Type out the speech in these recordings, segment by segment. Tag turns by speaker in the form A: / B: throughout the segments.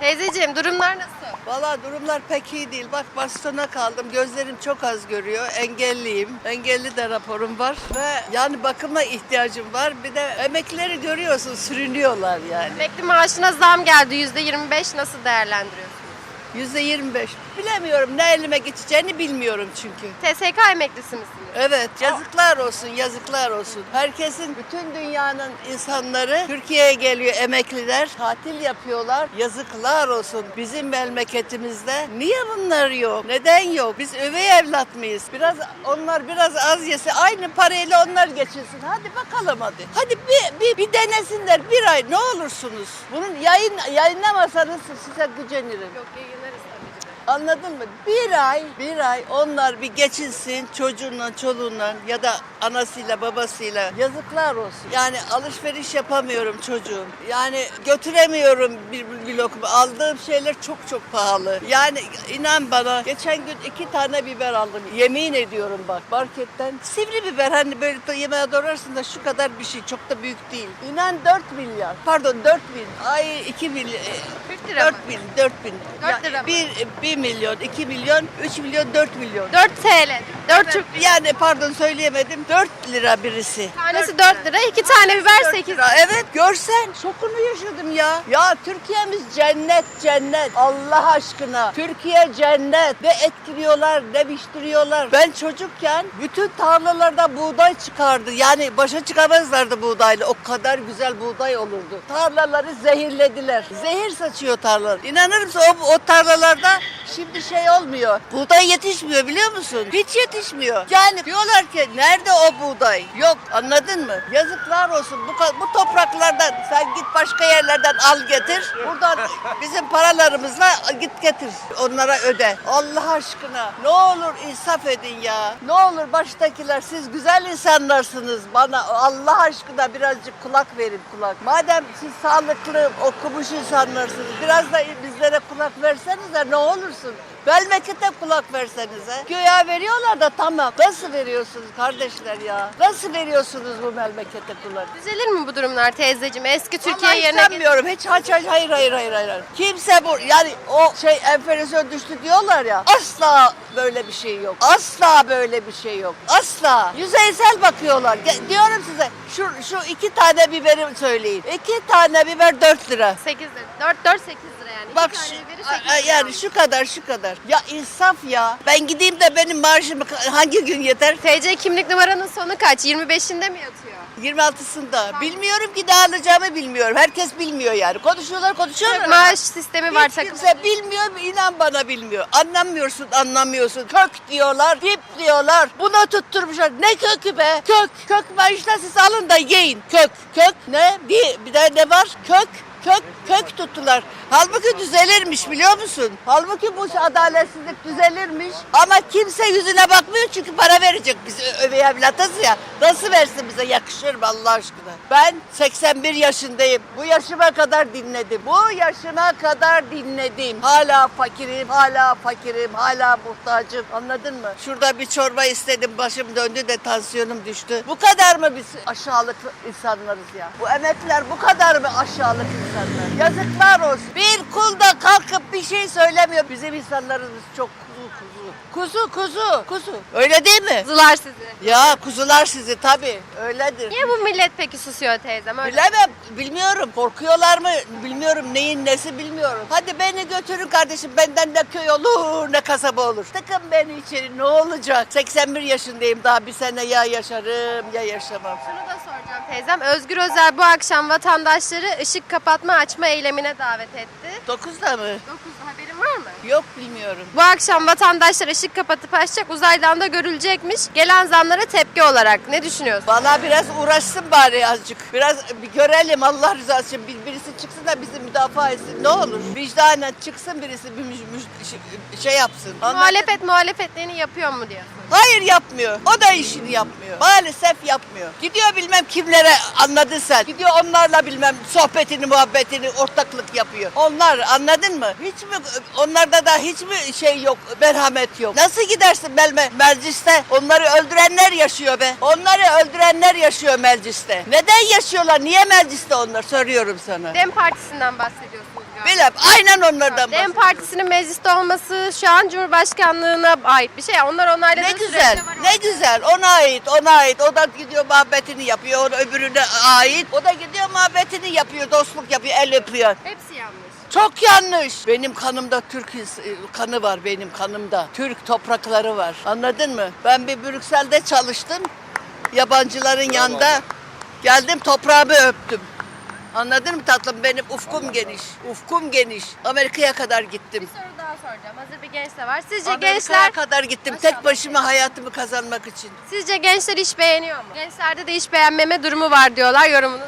A: Teyzeciğim durumlar nasıl?
B: Valla durumlar pek iyi değil. Bak bastona kaldım. Gözlerim çok az görüyor. Engelliyim. Engelli de raporum var. Ve yani bakıma ihtiyacım var. Bir de emeklileri görüyorsun sürünüyorlar yani.
A: Emekli maaşına zam geldi %25 nasıl değerlendiriyorsunuz?
B: Yüzde 25. Bilemiyorum ne elime geçeceğini bilmiyorum çünkü.
A: TSK emeklisi misiniz?
B: Evet yazıklar olsun yazıklar olsun. Herkesin bütün dünyanın insanları Türkiye'ye geliyor emekliler tatil yapıyorlar. Yazıklar olsun bizim memleketimizde. Niye bunlar yok? Neden yok? Biz övey evlat mıyız? Biraz onlar biraz az yese aynı parayla onlar geçirsin. Hadi bakalım hadi. Hadi bir, bir, bir denesinler bir ay ne olursunuz. Bunun yayın yayınlamasanız size gücenirim.
A: Yok de.
B: Anladın mı? Bir ay, bir ay onlar bir geçinsin çocuğunla, çoluğunla ya da anasıyla, babasıyla. Yazıklar olsun. Yani alışveriş yapamıyorum çocuğum. Yani götüremiyorum bir, bir, lokma. Aldığım şeyler çok çok pahalı. Yani inan bana geçen gün iki tane biber aldım. Yemin ediyorum bak marketten. Sivri biber hani böyle yemeğe doğrarsın da şu kadar bir şey. Çok da büyük değil. İnan 4 milyar. Pardon 4 bin. Ay 2 milyar.
A: 40 lira mı?
B: 4 bin, 4 bin.
A: Dört lira mı?
B: Bir, 1 milyon, 2 milyon, 3 milyon, 4 milyon.
A: 4 TL. 4 Türk
B: Yani pardon söyleyemedim. 4 lira birisi.
A: tanesi 4 lira, 2 tane biber
B: 4
A: 8
B: lira. Evet görsen şokunu yaşadım ya. Ya Türkiye'miz cennet cennet. Allah aşkına. Türkiye cennet. Ne etkiliyorlar ne biçtiriyorlar. Ben çocukken bütün tarlalarda buğday çıkardı. Yani başa çıkamazlardı buğdayla. O kadar güzel buğday olurdu. Tarlaları zehirlediler. Zehir saçıyor tarlalar. İnanır mısın o, o tarlalarda şimdi şey olmuyor. Buğday yetişmiyor biliyor musun? Hiç yetişmiyor. Yani diyorlar ki nerede o buğday? Yok anladın mı? Yazıklar olsun. Bu, bu topraklardan sen git başka yerlerden al getir. Buradan bizim paralarımızla git getir. Onlara öde. Allah aşkına ne olur insaf edin ya. Ne olur baştakiler siz güzel insanlarsınız. Bana Allah aşkına birazcık kulak verin kulak. Madem siz sağlıklı okumuş insanlarsınız biraz da bizlere kulak versenize ne olursun. Memlekete kulak versenize. Göya veriyorlar da tamam. Nasıl veriyorsunuz kardeşler ya? Nasıl veriyorsunuz bu memlekete kulak?
A: Düzelir mi bu durumlar teyzeciğim? Eski Türkiye
B: Vallahi
A: yerine gelir.
B: sanmıyorum. Hiç hayır hayır hayır hayır hayır hayır. Kimse bu yani o şey enflasyon düştü diyorlar ya. Asla böyle bir şey yok. Asla böyle bir şey yok. Asla. Yüzeysel bakıyorlar. Ge- diyorum size şu şu iki tane biberi söyleyin. İki tane biber 4 lira.
A: 8 lira. 4 4 8 lira yani.
B: Bak şu- a-
A: 8
B: a-
A: lira
B: yani şu kadar şu kadar. Ya insaf ya. Ben gideyim de benim maaşım hangi gün yeter?
A: TC kimlik numaranın sonu kaç? 25'inde mi yatıyor?
B: 26'sında. Bilmiyorum ki ne alacağımı bilmiyorum. Herkes bilmiyor yani. Konuşuyorlar konuşuyorlar. ama-
A: Maaş sistemi var
B: Hiç
A: takım.
B: kimse bilmiyor inan bana bilmiyor. Anlamıyorsun anlamıyorsun. Kök diyorlar, dip diyorlar. Buna tutturmuşlar. Ne kökü be? Kök. Kök maaşla siz alın da yiyin. Kök. Kök ne? Bir, bir de ne var? Kök. Kök, kök tuttular. Halbuki düzelirmiş biliyor musun? Halbuki bu adaletsizlik düzelirmiş. Ama kimse yüzüne bakmıyor çünkü para verecek. Biz övey evlatız ya. Nasıl versin bize yakışır mı Allah aşkına? Ben 81 yaşındayım. Bu yaşıma kadar dinledim. Bu yaşıma kadar dinledim. Hala fakirim, hala fakirim, hala muhtacım. Anladın mı? Şurada bir çorba istedim. Başım döndü de tansiyonum düştü. Bu kadar mı biz aşağılık insanlarız ya? Bu emekliler bu kadar mı aşağılık insanlar? Yazıklar olsun. Bir kul da kalkıp bir şey söylemiyor. Bizim insanlarımız çok kuzu kuzu. Kuzu kuzu kuzu. Öyle değil mi?
A: Kuzular sizi.
B: Ya kuzular sizi tabii öyledir.
A: Niye bu millet peki susuyor teyzem? Öyle.
B: Bilemem, bilmiyorum. Korkuyorlar mı? Bilmiyorum. Neyin nesi bilmiyorum. Hadi beni götürün kardeşim. Benden ne köy olur ne kasaba olur. Tıkın beni içeri ne olacak? 81 yaşındayım daha bir sene ya yaşarım ya yaşamam.
A: Şunu da teyzem. Özgür Özel bu akşam vatandaşları ışık kapatma açma eylemine davet etti.
B: 9'da mı?
A: 9'da haberin var mı?
B: Yok bilmiyorum.
A: Bu akşam vatandaşlar ışık kapatıp açacak uzaydan da görülecekmiş. Gelen zamlara tepki olarak ne düşünüyorsun?
B: Valla biraz uğraşsın bari azıcık. Biraz bir görelim Allah rızası için. Bir, birisi çıksın da bizi müdafaa etsin. Ne olur? Vicdanen çıksın birisi bir müj- müj- şey- şey yapsın. Anladın
A: Muhalefet muhalefetlerini yapıyor mu diyor.
B: Hayır yapmıyor. O da işini yapmıyor. Maalesef yapmıyor. Gidiyor bilmem kimlere anladın sen. Gidiyor onlarla bilmem sohbetini, muhabbetini, ortaklık yapıyor. Onlar anladın mı? Hiç mi onlarda da hiç mi şey yok, merhamet yok. Nasıl gidersin melme, mecliste? Onları öldürenler yaşıyor be. Onları öldürenler yaşıyor mecliste. Neden yaşıyorlar? Niye mecliste onlar? Soruyorum sana.
A: Dem Partisi'nden bahsediyorsunuz galiba.
B: Bilem. Aynen onlardan
A: Dem
B: bahsediyorum.
A: Partisinin mecliste olması şu an Cumhurbaşkanlığına ait bir şey. Onlar onayladığı
B: Ne
A: sürece
B: güzel,
A: var
B: ne güzel. Ona ait, ona ait. O da gidiyor muhabbetini yapıyor. O öbürüne ait. O da gidiyor muhabbetini yapıyor, dostluk yapıyor, el öpüyor.
A: Hepsi yanlış.
B: Çok yanlış. Benim kanımda Türk e, kanı var benim kanımda. Türk toprakları var. Anladın mı? Ben bir Brüksel'de çalıştım. Yabancıların yanında. Geldim toprağımı öptüm. Anladın mı tatlım? Benim ufkum geniş. Ufkum geniş. Amerika'ya kadar gittim.
A: Bir soru daha soracağım. Hazır bir genç de var. Sizce
B: Amerika'ya
A: gençler
B: kadar gittim.
A: Maşallah.
B: Tek başıma hayatımı kazanmak için.
A: sizce gençler iş beğeniyor mu? Gençlerde de iş beğenmeme durumu var diyorlar. Yorumunuz?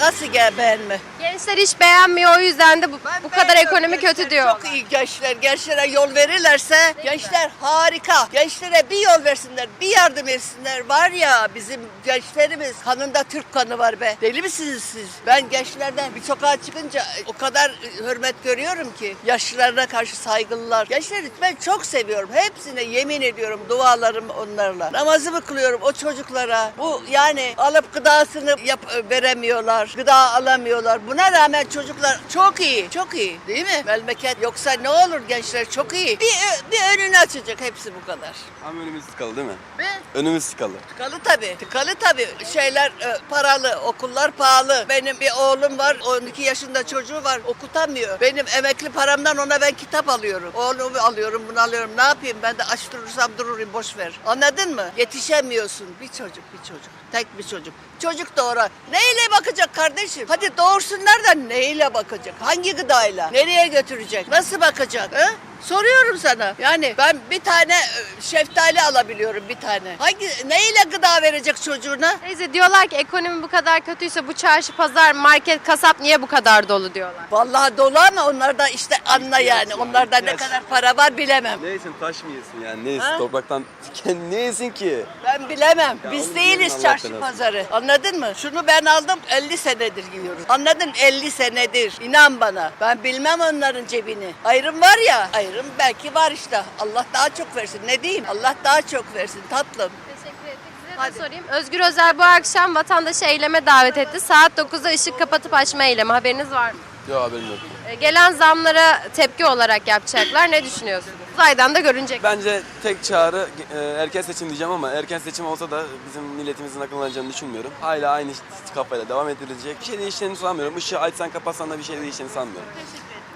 B: Nasıl gel beğenme?
A: Gençler iş beğenmiyor o yüzden de bu,
B: Ben
A: bu kadar
B: beğeniyorum
A: ekonomi
B: gençler.
A: kötü diyor.
B: Çok iyi gençler. Gençlere yol verirlerse gençler harika. Gençlere bir yol versinler, bir yardım etsinler. Var ya bizim gençlerimiz kanında Türk kanı var be. Deli misiniz siz? Ben gençlerden bir sokağa çıkınca o kadar hürmet görüyorum ki. Yaşlılarına karşı saygılılar. Gençleri ben çok seviyorum. Hepsine yemin ediyorum dualarım onlarla. Namazımı kılıyorum o çocuklara. Bu yani alıp gıdasını yap veremiyorlar. Gıda alamıyorlar. Buna rağmen çocuklar çok iyi. Çok iyi. Değil mi? Memleket yoksa ne olur gençler çok iyi. Bir, bir önünü açacak hepsi bu kadar.
C: Ama önümüz tıkalı değil mi?
B: Ve
C: Önümüz tıkalı.
B: Tıkalı tabii. Tıkalı tabii. Şeyler e, paralı, okullar pahalı. Benim bir oğlum var, 12 yaşında çocuğu var, okutamıyor. Benim emekli paramdan ona ben kitap alıyorum. Oğlumu alıyorum, bunu alıyorum. Ne yapayım? Ben de aç durursam dururum, boş ver. Anladın mı? Yetişemiyorsun. Bir çocuk, bir çocuk. Tek bir çocuk. Çocuk doğura. Neyle bakacak kardeşim? Hadi doğursunlar da neyle bakacak? Hangi gıdayla? Nereye götürecek? Nasıl bakacak? He? Soruyorum sana. Yani ben bir tane e, şeftali alabiliyorum bir tane. Hangi neyle gıda verecek çocuğuna?
A: Teyze diyorlar ki ekonomi bu kadar kötüyse bu çarşı, pazar, market, kasap niye bu kadar dolu diyorlar.
B: Vallahi dolu ama onlarda işte anla yani. Onlarda ne kadar para var bilemem.
C: Ne yesin taş mı yesin yani ne yesin
B: Ha?
C: topraktan ne yesin ki?
B: Ben bilemem.
C: Ya
B: Biz değiliz çarşı
C: belanı.
B: pazarı. Anladın mı? Şunu ben aldım 50 senedir giyiyorum. Anladın? 50 senedir. İnan bana. Ben bilmem onların cebini. Ayrım var ya. Ayrım belki var işte. Allah daha çok versin. Ne diyeyim? Allah daha çok versin tatlım.
A: Teşekkür ettik. Size
B: Hadi.
A: de sorayım. Özgür Özel bu akşam vatandaşı eyleme davet etti. Saat 9'da ışık kapatıp açma eylemi. Haberiniz var mı?
C: Yok haberim yok.
A: Ee, Gelen zamlara tepki olarak yapacaklar. Ne düşünüyorsunuz? Uzaydan da görünecek.
C: Bence tek çağrı e, erken seçim diyeceğim ama erken seçim olsa da bizim milletimizin akıllanacağını düşünmüyorum. Hala aynı kafayla devam edilecek. Bir şey değişeceğini sanmıyorum. Işığı açsan kapatsan da bir şey değişeceğini sanmıyorum.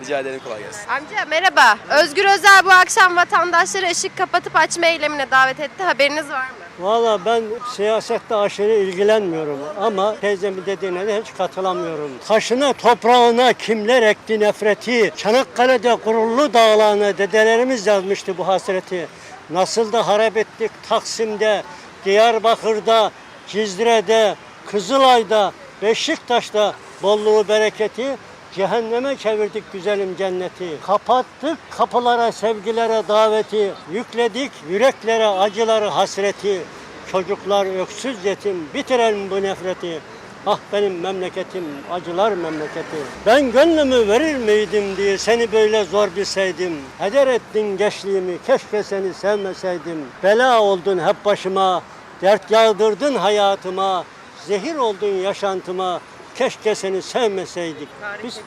C: Rica ederim kolay gelsin.
A: Amca merhaba. Özgür Özel bu akşam vatandaşları ışık kapatıp açma eylemine davet etti. Haberiniz var mı?
D: Valla ben siyasette aşırı ilgilenmiyorum ama teyzemin dediğine de hiç katılamıyorum. Taşına toprağına kimler ekti nefreti, Çanakkale'de gururlu dağlarına dedelerimiz yazmıştı bu hasreti. Nasıl da harap ettik Taksim'de, Diyarbakır'da, Cizre'de, Kızılay'da, Beşiktaş'ta bolluğu bereketi Cehenneme çevirdik güzelim cenneti. Kapattık kapılara sevgilere daveti. Yükledik yüreklere acıları hasreti. Çocuklar öksüz yetim bitirelim bu nefreti. Ah benim memleketim acılar memleketi. Ben gönlümü verir miydim diye seni böyle zor bilseydim. Heder ettin gençliğimi keşke seni sevmeseydim. Bela oldun hep başıma. Dert yağdırdın hayatıma. Zehir oldun yaşantıma. Keşke seni sevmeseydik. Biz,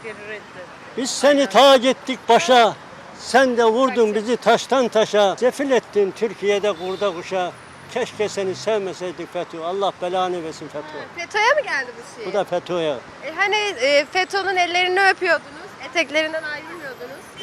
D: biz seni tac ettik başa. Sen de vurdun bizi taştan taşa. Sefil ettin Türkiye'de kurda kuşa. Keşke seni sevmeseydik FETÖ. Allah belanı versin FETÖ.
A: FETÖ'ye mi geldi bu şey?
D: Bu da FETÖ'ye.
A: E, hani e, FETÖ'nün ellerini öpüyordunuz. Eteklerinden ayrılmıyordunuz.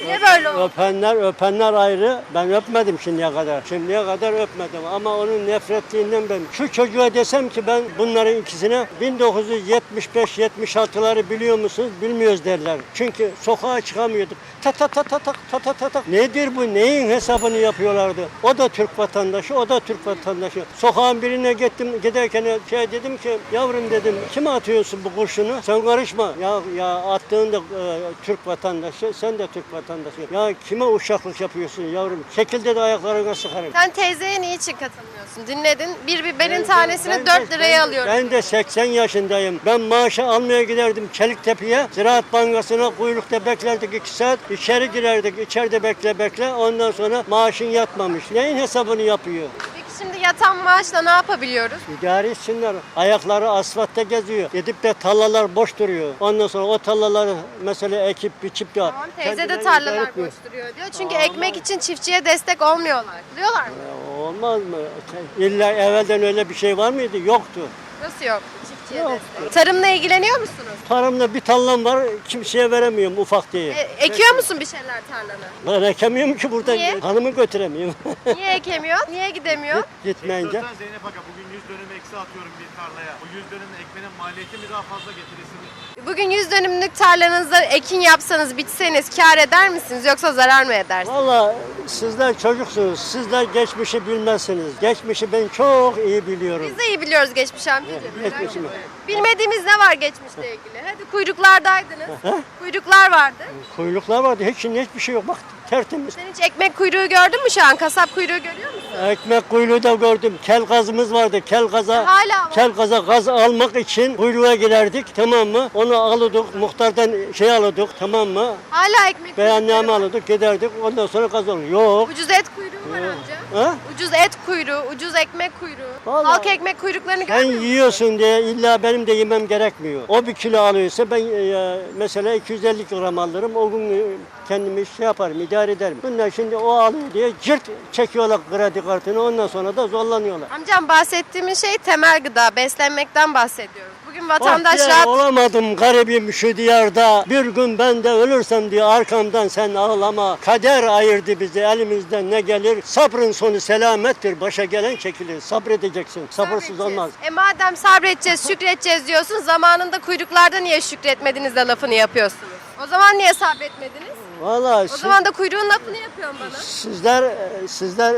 A: Niye böyle oldu?
D: Öpenler öpenler ayrı. Ben öpmedim şimdiye kadar. Şimdiye kadar öpmedim ama onun nefretliğinden ben. Şu çocuğa desem ki ben bunların ikisine 1975-76'ları biliyor musunuz? Bilmiyoruz derler. Çünkü sokağa çıkamıyorduk. Ta ta ta ta ta ta ta ta ta. Nedir bu? Neyin hesabını yapıyorlardı? O da Türk vatandaşı, o da Türk vatandaşı. Sokağın birine gittim giderken şey dedim ki yavrum dedim kime atıyorsun bu kurşunu? Sen karışma. Ya ya attığın da e, Türk vatandaşı, sen de Türk vatandaşı. Ya kime uşaklık yapıyorsun yavrum? Şekilde de ayaklarına sıkarım.
A: Sen teyzeye niçin katılmıyorsun? Dinledin. Bir biberin
D: Ben-
A: tanesini
D: ben-
A: 4
D: ben-
A: liraya
D: ben-
A: alıyorum.
D: Ben de 80 yaşındayım. Ben maaşı almaya giderdim Çeliktepe'ye. Ziraat Bankası'na kuyrukta beklerdik 2 saat. İçeri girerdik. içeride bekle bekle. Ondan sonra maaşın yatmamış. Neyin hesabını yapıyor?
A: Peki şimdi yatan maaşla ne yapabiliyoruz?
D: İdare etsinler. Ayakları asfaltta geziyor. Gidip de tarlalar boş duruyor. Ondan sonra o tarlaları mesela ekip biçip de
A: Tamam teyze de
D: kendileri
A: tarlalar
D: etmiyor.
A: boş duruyor diyor. Çünkü ekmek için çiftçiye destek olmuyorlar. Diyorlar mı?
D: Ya Olmaz mı? İlla evvelden öyle bir şey var mıydı? Yoktu.
A: Nasıl yok çiftçiye
D: Yok.
A: Tarımla ilgileniyor musunuz?
D: Tarımda bir tarlam var kimseye veremiyorum ufak diye.
A: E, ekiyor musun bir şeyler tarlana?
D: Ben ekemiyorum ki buradan.
A: Niye?
D: Hanımı götüremiyorum.
A: Niye ekemiyor? Niye gidemiyor?
D: Gitmeyince.
E: Ekstradan Zeynep Aga bugün 100 dönüm eksi atıyorum bir tarlaya. O 100 dönüm ekmenin maliyeti mi daha fazla getirisi mi?
A: Bugün 100 dönümlük tarlanızda ekin yapsanız, biçseniz kar eder misiniz yoksa zarar mı edersiniz?
D: Valla sizler çocuksunuz. Sizler geçmişi bilmezsiniz. Geçmişi ben çok iyi biliyorum.
A: Biz de iyi biliyoruz geçmiş amcacığım.
D: Geçmişimi.
A: Bilmediğimiz ne var geçmişle ilgili? Hadi kuyruklardaydınız. Kuyruklar vardı.
D: Kuyruklar vardı. Hiç, hiçbir şey yok. Bak tertemiz.
A: Sen hiç ekmek kuyruğu gördün mü şu an? Kasap kuyruğu görüyor musun?
D: Ekmek kuyruğu da gördüm. Kel gazımız vardı. Kel gaza
A: Hala var.
D: kel gaza gaz almak için kuyruğa girerdik tamam mı? Onu alırdık. Muhtardan şey alırdık tamam mı?
A: Hala ekmek
D: Beyanname
A: kuyrukları var.
D: alırdık giderdik. Ondan sonra gaz alırdık. Yok.
A: Ucuz et kuyruğu var amca.
D: Ha?
A: Ucuz et kuyruğu, ucuz ekmek kuyruğu.
D: Vallahi-
A: Halk ekmek kuyruklarını
D: Sen
A: görmüyor musun?
D: yiyorsun diye illa benim de yemem gerekmiyor. O bir kilo alıyorsa ben e, mesela 250 gram alırım. O gün e, kendimi şey yaparım, idare ederim. Bunlar şimdi o alıyor diye cırt çekiyorlar kredi kartını ondan sonra da zorlanıyorlar.
A: Amcam bahsettiğimiz şey temel gıda, beslenmekten bahsediyoruz. Vatandaş rahat...
D: olamadım garibim şu diyarda. Bir gün ben de ölürsem diye arkamdan sen ağlama. Kader ayırdı bizi elimizden ne gelir? Sabrın sonu selamettir. Başa gelen çekilir. Sabredeceksin. Sabırsız olmaz.
A: E madem sabredeceğiz, şükredeceğiz diyorsun, zamanında kuyruklarda niye şükretmediniz de lafını yapıyorsunuz? O zaman niye sabretmediniz?
D: Vallahi
A: O
D: siz-
A: zaman da kuyruğun lafını yapıyorsun bana.
D: Sizler sizler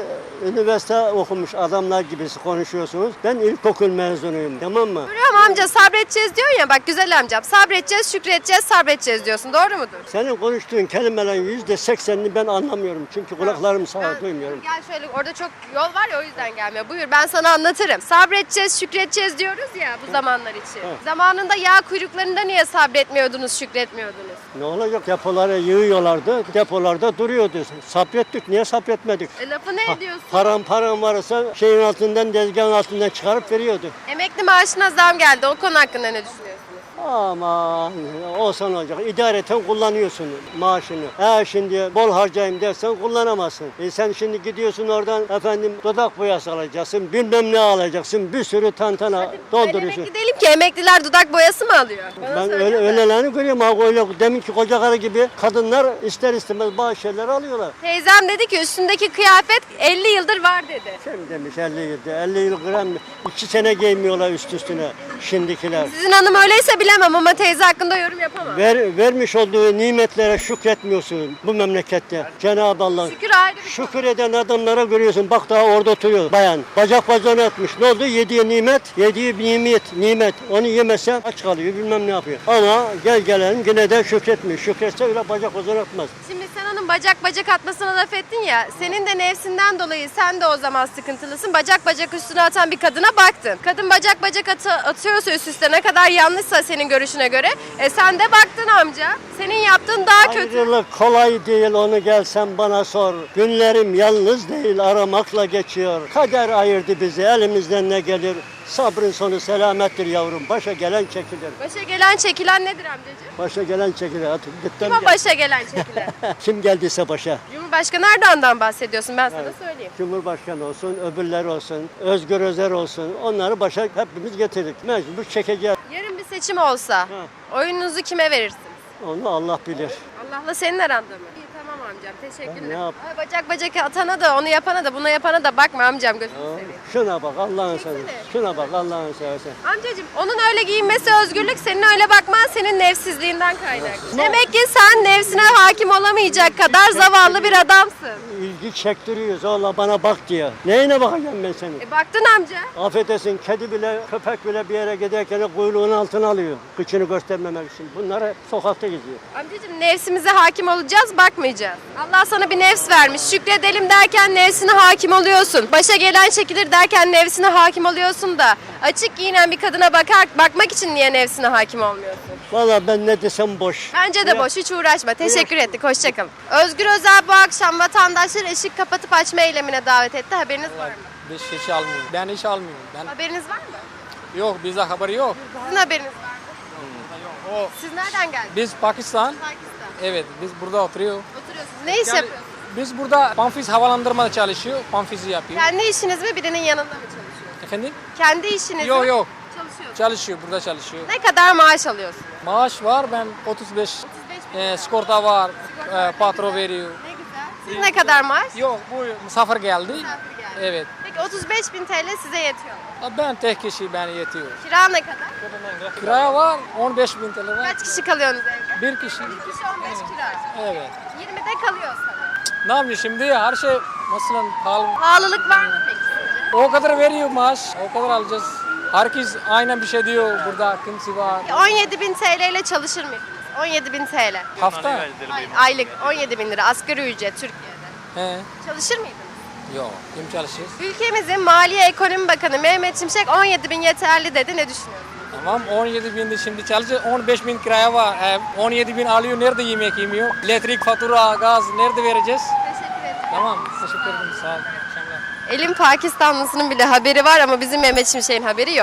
D: üniversite okumuş adamlar gibi konuşuyorsunuz. Ben ilkokul mezunuyum tamam mı?
A: Görüyorum amca sabredeceğiz diyorsun ya bak güzel amcam. Sabredeceğiz, şükredeceğiz, sabredeceğiz diyorsun. Doğru mudur?
D: Senin konuştuğun kelimelerin yüzde seksenini ben anlamıyorum. Çünkü kulaklarım sağ duymuyorum.
A: Gel şöyle orada çok yol var ya o yüzden gelmiyor. Buyur ben sana anlatırım. Sabredeceğiz, şükredeceğiz diyoruz ya bu zamanlar için. Zamanında yağ kuyruklarında niye sabretmiyordunuz, şükretmiyordunuz?
D: Ne olacak depolara yığıyorlardı. Depolarda duruyordu. Sabrettik. Niye sabretmedik?
A: E lafı ne ediyorsun?
D: Param param varsa şeyin altından tezgahın altından çıkarıp veriyordu.
A: Emekli maaşına zam geldi. O konu hakkında ne düşünüyorsunuz?
D: Aman olsan olacak. İdareten kullanıyorsun maaşını. Eğer şimdi bol harcayayım dersen kullanamazsın. E sen şimdi gidiyorsun oradan efendim dudak boyası alacaksın. Bilmem ne alacaksın. Bir sürü tantana
A: Ben
D: dolduruyorsun.
A: değilim ki emekliler dudak boyası mı alıyor? Bana
D: Ben öyle, öylelerini görüyorum. Ha, öyle deminki koca karı gibi kadınlar ister istemez bazı şeyler alıyorlar.
A: Teyzem dedi ki üstündeki kıyafet 50 yıldır var dedi.
D: Kim demiş 50 yılda? 50 yıl gram 2 sene giymiyorlar üst üstüne şimdikiler.
A: Sizin hanım öyleyse bilemem ama teyze hakkında yorum yapamam.
D: Ver, vermiş olduğu nimetlere şükretmiyorsun bu memlekette. Cenab-ı Allah.
A: Şükür ayrı bir
D: Şükür eden adamlara görüyorsun. Bak daha orada oturuyor bayan. Bacak bacağını atmış. Ne oldu? Yediği nimet. Yediği bir nimet. Nimet. Onu yemezse aç kalıyor. Bilmem ne yapıyor. Ama gel gelen yine de şükretmiyor. Şükretse öyle bacak bacağını atmaz.
A: Şimdi sen onun bacak bacak atmasına laf ettin ya. Senin de nefsinden dolayı sen de o zaman sıkıntılısın. Bacak bacak üstüne atan bir kadına baktın. Kadın bacak bacak atı, atıyorsa üst üste ne kadar yanlışsa senin görüşüne göre. E sen de baktın amca. Senin yaptığın daha kötü.
D: Ayrılık kolay değil onu gelsen bana sor. Günlerim yalnız değil aramakla geçiyor. Kader ayırdı bizi elimizden ne gelir. Sabrın sonu selamettir yavrum. Başa gelen çekilir.
A: Başa gelen çekilen nedir amcacığım?
D: Başa gelen çekilir. Artık gittim
A: Kim o
D: gel.
A: başa gelen çekilen?
D: Kim geldiyse başa.
A: Cumhurbaşkanı Erdoğan'dan bahsediyorsun ben sana söyleyeyim.
D: Cumhurbaşkanı olsun, öbürler olsun, Özgür Özer olsun. Onları başa hepimiz getirdik. Mecbur çekeceğiz.
A: Yarın bir seçim olsa oyununuzu kime verirsiniz?
D: Onu Allah bilir.
A: Allah'la senin aranda mı? Amcam teşekkürler.
D: Ne yap-
A: Ay, bacak bacak atana da onu yapana da bunu yapana da bakma amcam gözünü seveyim.
D: Şuna bak Allah'ın seversen. Şuna bak Allah'ın seversen.
A: Amcacığım onun öyle giyinmesi özgürlük senin öyle bakman senin nefsizliğinden kaynaklı. Demek ki sen nefsine hakim olamayacak kadar zavallı bir adamsın.
D: İlgi çektiriyoruz. Allah bana bak diye. Neyine bakacağım ben senin?
A: E baktın amca.
D: Affedersin kedi bile köpek bile bir yere giderken kuyruğunu altına alıyor. Kıçını göstermemek için. Bunlar hep sokakta geziyor.
A: Amcacığım nefsimize hakim olacağız bakmayacağız. Allah sana bir nefs vermiş. Şükredelim derken nefsine hakim oluyorsun. Başa gelen çekilir derken nefsine hakim oluyorsun da. Açık giyinen bir kadına bakar, bakmak için niye nefsine hakim olmuyorsun?
D: Valla ben ne desem boş.
A: Bence de boş hiç uğraşma. Teşekkür ettik. Hoşçakalın. Özgür Özel bu akşam vatandaşları ışık kapatıp açma eylemine davet etti. Haberiniz var mı?
F: Biz hiç almıyoruz. Ben hiç almıyorum. Ben
A: Haberiniz var mı?
F: yok bize haberi yok.
A: Sizin haberiniz var mı?
F: O
A: Siz nereden geldiniz?
F: biz Pakistan.
A: Pakistan.
F: Evet biz burada oturuyor.
A: Oturuyorsunuz. Ne iş
F: Yani
A: yapıyorsunuz?
F: biz burada Panfiz havalandırmada çalışıyor. Panfiz'i yapıyor.
A: Kendi işiniz mi birinin yanında mı çalışıyorsunuz?
F: Efendim?
A: Kendi işiniz
F: Yok
A: mi?
F: yok.
A: Çalışıyorsunuz.
F: Çalışıyor burada çalışıyor.
A: Ne kadar maaş alıyorsunuz?
F: Maaş var ben 35.
A: 35 bin
F: E,
A: lira.
F: sigorta var. E, patro veriyor.
A: Ne güzel. Siz ne kadar maaş?
F: Yok bu misafir geldi.
A: Misafir geldi.
F: Evet.
A: Peki 35 bin TL size yetiyor mu?
F: Ben tek kişi ben yetiyor.
A: Kira ne kadar?
F: Kiraya var 15 bin TL var.
A: Kaç kişi kalıyorsunuz evde?
F: Bir kişi.
A: Bir kişi 15 kira.
F: Evet.
A: 20'de kalıyor sana.
F: Ne yapıyor şimdi? Her şey mesela pahalı.
A: Pahalılık var mı peki?
F: O kadar veriyor maaş. O kadar alacağız. Herkes aynen bir şey diyor burada. Kimse var.
A: 17 bin TL ile çalışır mıydınız? 17 bin TL.
F: Hafta?
A: Ay- Aylık 17 bin lira asgari ücret Türkiye'de.
F: He.
A: Çalışır mıydınız?
F: Yok. Kim çalışıyor?
A: Ülkemizin Maliye Ekonomi Bakanı Mehmet Şimşek 17 bin yeterli dedi. Ne düşünüyorsunuz?
F: Tamam 17 bin de şimdi çalışıyor. 15 bin kiraya var ev. 17 bin alıyor. Nerede yemek yemiyor? Elektrik, fatura, gaz nerede vereceğiz?
A: Teşekkür ederim.
F: Tamam. Teşekkür ederim. Sağ ol. Akşamlar.
A: Elin Pakistanlısının bile haberi var ama bizim Mehmet Şimşek'in haberi yok.